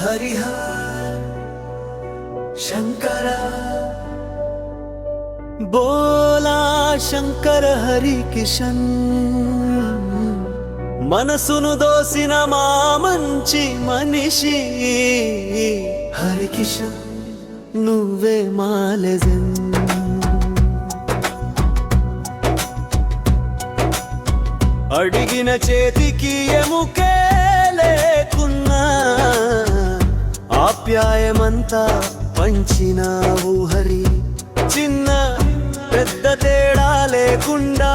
హరిహ శంకర బోలా శంకర హరి కిషన్. మనసును దోసిన మా మంచి మనిషి. హరి కిషన్ నువ్వే మాలెజన్ అడిగిన చేతికి ఎముకే ఆప్యాయమంతా పంచినావు హరి. చిన్న పెద్ద తేడా లేకుండా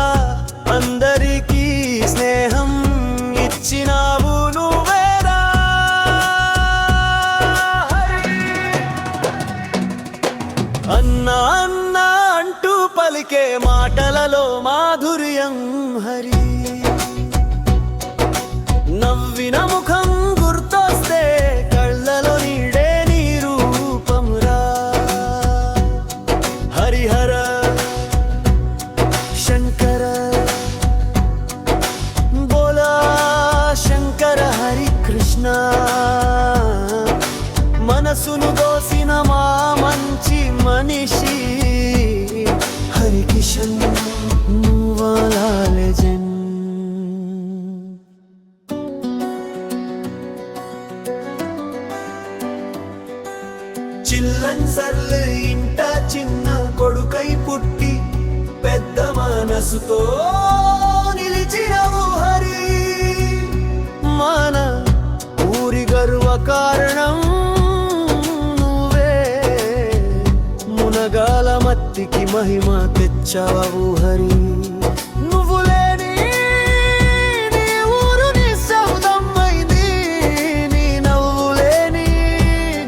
అందరికీ స్నేహం ఇచ్చినావు నువ్వేరా. అన్నా అన్నా అంటూ పలికే మాటలలో మాధుర్యం హరి. కృష్ణ మనసును దోసిన మా మంచి మనిషి హరికిషన్ నువ్వాలా లెజెండ్. ఇంట చిన్న కొడుకై పుట్టి పెద్ద మనసుతో ఊరి నువ్వే మునగాల మత్తికి మహిమ తెచ్చావు హరి నువ్వు లేని నీ ఊరు నిశ్శబ్దమైంది. నీ నవ్వు లేని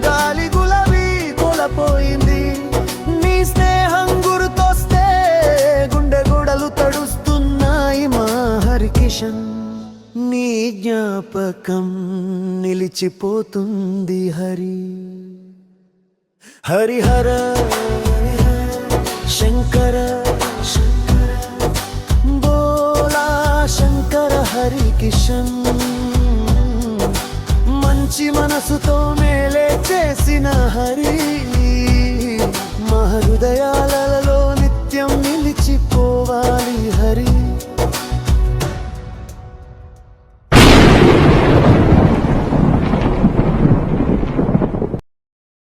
గాలి గులాబీ కొలపోయింది. నీ స్నేహం గుర్తొస్తే గుండె గుడలు తడుస్తున్నాయి మా హరికిషన్ నీ జ్ఞాపకం నిలిచిపోతుంది హరి. హరిహర శంకర బోలా శంకర హరి కిషన్ మంచి మనసుతో మేలే చేసిన హరి. మహృదయాలలో నిత్యం నిలిచిపోవాలి హరి.